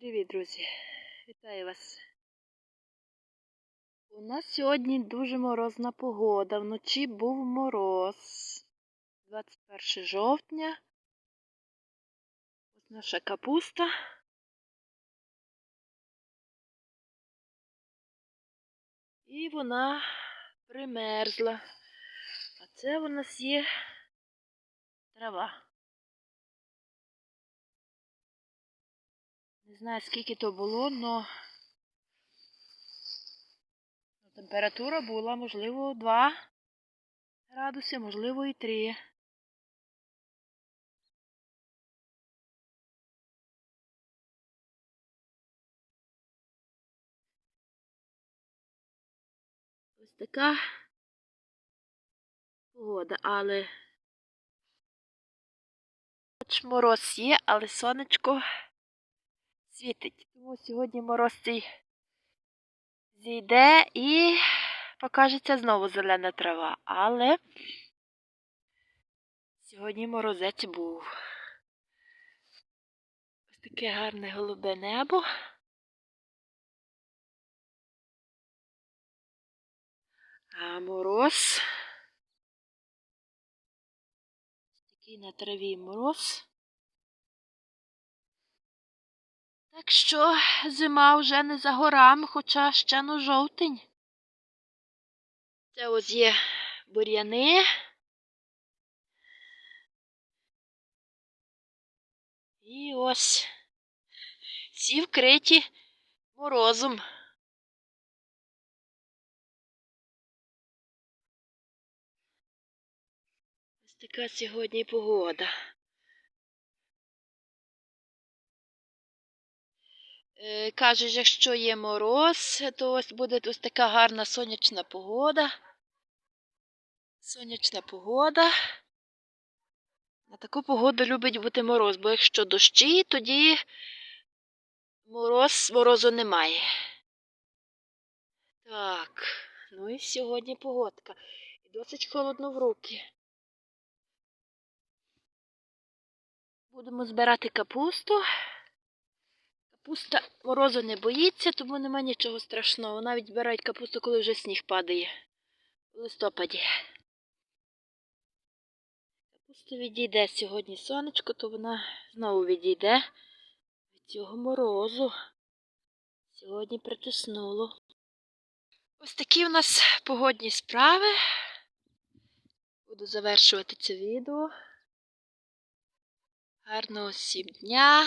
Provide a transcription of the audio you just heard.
Привіт, друзі! Вітаю вас! У нас сьогодні дуже морозна погода. Вночі був мороз. 21 жовтня. Ось наша капуста. І вона примерзла. А це у нас є трава. Не знаю, скільки то було, але температура була, можливо, 2 градуси, можливо, і 3. Ось така погода, але хоч мороз є, але сонечко світить. Тому сьогодні мороз цей зійде і покажеться знову зелена трава. Але сьогодні морозець був. Ось таке гарне голубе небо. А мороз. Такий на траві мороз. Так що зима вже не за горами, хоча ще ну жовтень. Це ось є бур'яни. І ось всі вкриті морозом. Ось така сьогодні погода. Е, Кажуть, якщо є мороз, то ось буде ось така гарна сонячна погода. Сонячна погода. На таку погоду любить бути мороз, бо якщо дощі, тоді мороз, морозу немає. Так, ну і сьогодні погодка. І досить холодно в руки. Будемо збирати капусту. Капуста морозу не боїться, тому нема нічого страшного. Навіть збирають капусту, коли вже сніг падає у листопаді. Капуста відійде сьогодні сонечко, то вона знову відійде від цього морозу. Сьогодні притиснуло. Ось такі в нас погодні справи. Буду завершувати це відео. Гарного всім дня!